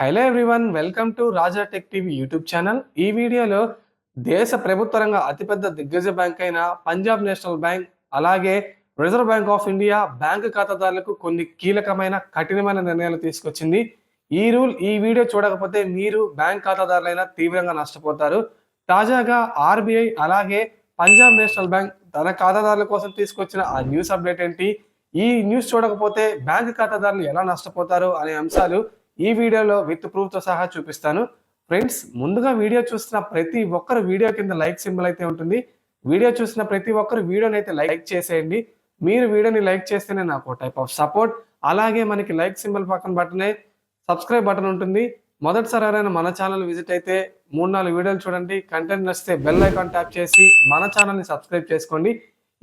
Hello everyone welcome to Raja tech TV YouTube channel. ఈ వీడియోలో దేశ ప్రభుత్వ రంగ అతిపెద్ద దిగ్గజ బ్యాంక్ అయిన పంజాబ్ నేషనల్ బ్యాంక్ అలాగే Reserve Bank of India bank ఖాతాదారులకు కొన్ని కీలకమైన కఠినమైన నిర్ణయాలు తీసుకొచ్చింది. ఈ రూల్ ఈ వీడియో చూడకపోతే మీరు బ్యాంక్ ఖాతాదారులైనా తీవ్రంగా నష్టపోతారు. తాజాగా ఆర్బీఐ అలాగే పంజాబ్ నేషనల్ బ్యాంక్ తన ఖాతాదారుల కోసం తీసుకొచ్చిన ఆ న్యూస్ అప్డేట్ ఏంటి? ఈ న్యూస్ చూడకపోతే బ్యాంక్ ఖాతాదారులు ఎలా నష్టపోతారు అనే అంశాలు ఈ వీడియోలో విత్ ప్రూఫ్తో సహా చూపిస్తాను. ఫ్రెండ్స్ ముందుగా వీడియో చూసిన ప్రతి ఒక్కరు వీడియో కింద లైక్ సింబల్ అయితే ఉంటుంది. వీడియో చూసిన ప్రతి ఒక్కరు వీడియోని అయితే లైక్ చేసేయండి. మీరు వీడియోని లైక్ చేస్తేనే నాకు టైప్ ఆఫ్ సపోర్ట్ అలాగే మనకి లైక్ సింబల్ పక్కన బటనే సబ్స్క్రైబ్ బటన్ ఉంటుంది. మొదటిసారి ఎవరైనా మన ఛానల్ విజిట్ అయితే మూడు నాలుగు వీడియోలు చూడండి. కంటెంట్ నచ్చితే బెల్ ఐకాన్ ట్యాప్ చేసి మన ఛానల్ని సబ్స్క్రైబ్ చేసుకోండి.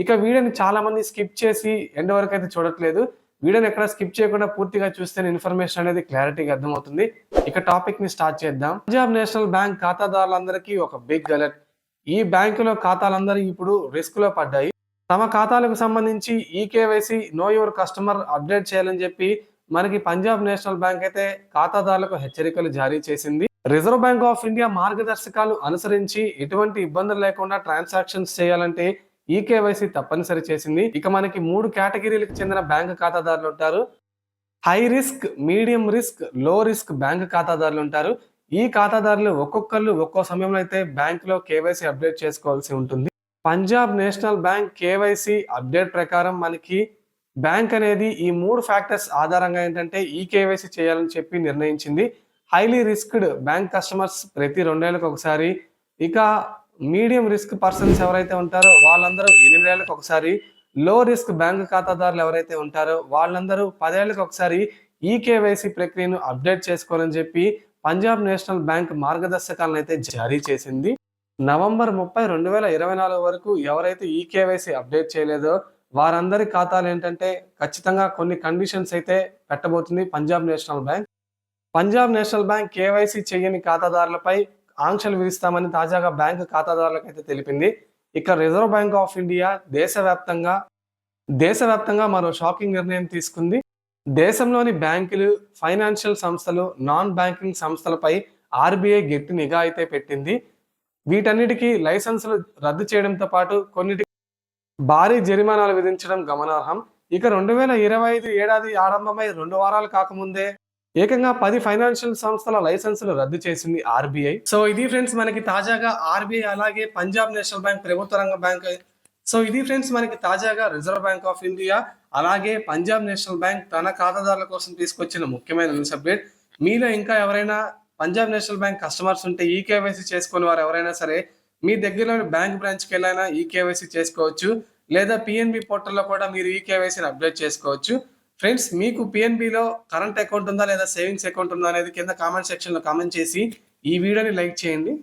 ఇక వీడియోని చాలామంది స్కిప్ చేసి ఎండ్ వరకు అయితే చూడట్లేదు. వీడియోని ఎక్కడ స్కిప్ చేయకుండా పూర్తిగా చూస్తే ఇన్ఫర్మేషన్ అనేది క్లారిటీగా అర్థమవుతుంది. ఇక టాపిక్ని స్టార్ట్ చేద్దాం. పంజాబ్ నేషనల్ బ్యాంక్ ఖాతాదారులందరికీ ఒక బిగ్ అలర్ట్. ఈ బ్యాంకులో ఖాతాలందరూ ఇప్పుడు రిస్క్లో పడ్డాయి. తమ ఖాతాలకు సంబంధించి ఈ KYC know your customer update చేయాలని చెప్పి మనకి పంజాబ్ నేషనల్ బ్యాంక్ అయితే ఖాతాదారులకు హెచ్చరికలు జారీ చేసింది. రిజర్వ్ బ్యాంక్ ఆఫ్ ఇండియా మార్గదర్శకాలు అనుసరించి ఎటువంటి ఇబ్బందులు లేకుండా ట్రాన్సాక్షన్స్ చేయాలంటే ఈ కేవైసీ తప్పనిసరి చేసింది. ఇక మనకి మూడు కేటగిరీలకు చెందిన బ్యాంకు ఖాతాదారులు ఉంటారు. హై రిస్క్ మీడియం రిస్క్లో రిస్క్ బ్యాంక్ ఖాతాదారులు ఉంటారు. ఈ ఖాతాదారులు ఒక్కొక్కరు ఒక్కో సమయంలో అయితే బ్యాంకులో కేవైసీ అప్డేట్ చేసుకోవాల్సి ఉంటుంది. Punjab National Bank KYC update ప్రకారం మనకి బ్యాంక్ అనేది ఈ మూడు ఫ్యాక్టర్స్ ఆధారంగా ఏంటంటే ఈ కేవైసీ చేయాలని చెప్పి నిర్ణయించింది. హైలీ రిస్క్డ్ బ్యాంక్ కస్టమర్స్ ప్రతి రెండేళ్ళకు ఒకసారి. ఇక మీడియం రిస్క్ పర్సన్స్ ఎవరైతే ఉంటారో వాళ్ళందరూ ఎనిమిదేళ్ళకు ఒకసారి లో రిస్క్ బ్యాంక్ ఖాతాదారులు ఎవరైతే ఉంటారో వాళ్ళందరూ పదేళ్ళకి ఒకసారి ఈ ప్రక్రియను అప్డేట్ చేసుకోవాలని చెప్పి పంజాబ్ నేషనల్ బ్యాంక్ మార్గదర్శకాలను అయితే జారీ చేసింది. నవంబర్ ముప్పై రెండు వేల ఇరవై నాలుగు వరకు ఎవరైతే ఈ అప్డేట్ చేయలేదో వారందరి ఖాతాలు ఏంటంటే ఖచ్చితంగా కొన్ని కండిషన్స్ అయితే పెట్టబోతుంది Punjab National Bank. Punjab National Bank KYC చేయని ఖాతాదారులపై ఆంక్షలు విధిస్తామని తాజాగా బ్యాంకు ఖాతాదారులకైతే తెలిపింది. ఇక రిజర్వ్ బ్యాంక్ ఆఫ్ ఇండియా దేశవ్యాప్తంగా దేశవ్యాప్తంగా మరో షాకింగ్ నిర్ణయం తీసుకుంది. దేశంలోని బ్యాంకులు ఫైనాన్షియల్ సంస్థలు నాన్ బ్యాంకింగ్ సంస్థలపై ఆర్బీఐ గట్టి నిఘా అయితే పెట్టింది. వీటన్నిటికీ లైసెన్సులు రద్దు చేయడంతో పాటు కొన్నిటి భారీ జరిమానాలు విధించడం గమనార్హం. ఇక రెండు వేల ఇరవై ఐదు ఏడాది ఆరంభమై రెండు వారాలు కాకముందే ఏకంగా పది ఫైనాన్షియల్ సంస్థల లైసెన్సులు రద్దు చేసింది ఆర్బీఐ. సో ఇది ఫ్రెండ్స్ మనకి తాజాగా ఆర్బీఐ అలాగే పంజాబ్ నేషనల్ బ్యాంక్ ప్రభుత్వ రంగ బ్యాంక్. సో ఇది ఫ్రెండ్స్ మనకి తాజాగా రిజర్వ్ బ్యాంక్ ఆఫ్ ఇండియా అలాగే పంజాబ్ నేషనల్ బ్యాంక్ తన ఖాతాదారుల కోసం తీసుకొచ్చిన ముఖ్యమైన న్యూస్ అప్డేట్. మీలో ఇంకా ఎవరైనా పంజాబ్ నేషనల్ బ్యాంక్ కస్టమర్స్ ఉంటే ఈ కేవైసీ చేసుకుని వారు ఎవరైనా సరే మీ దగ్గరలోని బ్యాంక్ బ్రాంచ్కి వెళ్ళైనా ఈ కేవైసీ చేసుకోవచ్చు. లేదా పిఎన్బి పోర్టల్లో కూడా మీరు ఈ కేవైసీని అప్డేట్ చేసుకోవచ్చు. ఫ్రెండ్స్ మీకు పిఎన్బిలో కరెంట్ అకౌంట్ ఉందా లేదా సేవింగ్స్ అకౌంట్ ఉందా అనేది కింద కామెంట్ సెక్షన్లో కామెంట్ చేసి ఈ వీడియోని లైక్ చేయండి.